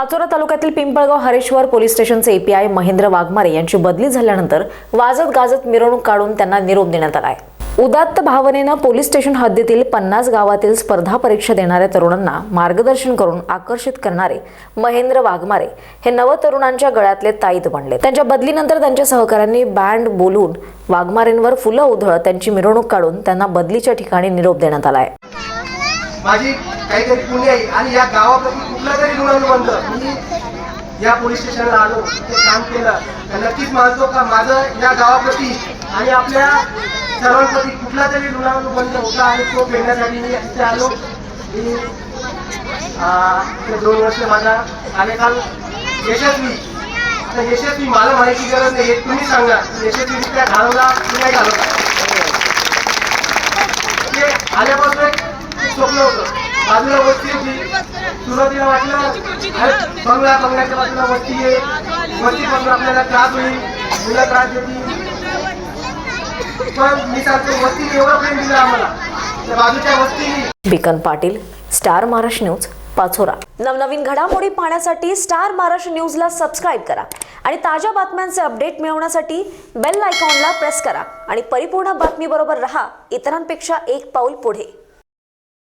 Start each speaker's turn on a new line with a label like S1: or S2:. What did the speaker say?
S1: पाचोरा तालुक्यातील पिंपळगाव हरेश्वर पोलीस स्टेशनचे एपीआय महेंद्र वाघमारे यांची बदली झाल्यानंतर वाजत गाजत मिरवणूक काढून त्यांना निरोप देण्यात आलाय. उदात्त भावनेनं पोलीस स्टेशन हद्दीतील पन्नास गावातील स्पर्धा परीक्षा देणाऱ्या तरुणांना मार्गदर्शन करून आकर्षित करणारे महेंद्र वाघमारे हे नव तरुणांच्या गळ्यातले ताईत बनले. त्यांच्या बदलीनंतर त्यांच्या सहकाऱ्यांनी बँड बोलून वाघमारेंवर फुलं उधळत त्यांची मिरवणूक काढून त्यांना बदलीच्या ठिकाणी निरोप देण्यात आलाय.
S2: माझी काहीतरी पुणे आहे आणि या गावाप्रती कुठला तरी ऋणानुबंध मी या पोलीस स्टेशनला आलो ते काम केलं. तर नक्कीच मानतो का माझं या गावाप्रती आणि आपल्या सर्वांप्रती कुठला तरी ऋणानुबंध होता आणि तो फेडण्यासाठी मी इथे आलो. मी दोन वर्ष माझा कार्यकाल यशस्वी. तर यशस्वी मला माहिती गरज नाही हे तुम्ही सांगा. यशस्वीरित्या घालवला की नाही घालवला. ते आल्यापासून बाजूला वस्ती होती सुरुवातीला वाटलं बंगला बंगल्याच्या बाजूला वस्ती आहे. वस्ती वस्तीपासून आपल्याला त्रास होईल मुलं त्रास देतील. पण मी सांगतो वस्तीने एवढं प्रेम दिलं आम्हाला. त्या बाजूच्या वस्तीने.
S1: Bikan Patil star Maharashtra news Pachora. नवनवीन घडामोडी पाहण्यासाठी स्टार महाराष्ट्र न्यूजला सबस्क्राईब करा. आणि ताज्या बातम्यांचे अपडेट मिळवण्यासाठी बेल आयकॉनला प्रेस करा. आणि परिपूर्ण बातमीबरोबर रहा. इतरांपेक्षा एक पाऊल पुढे.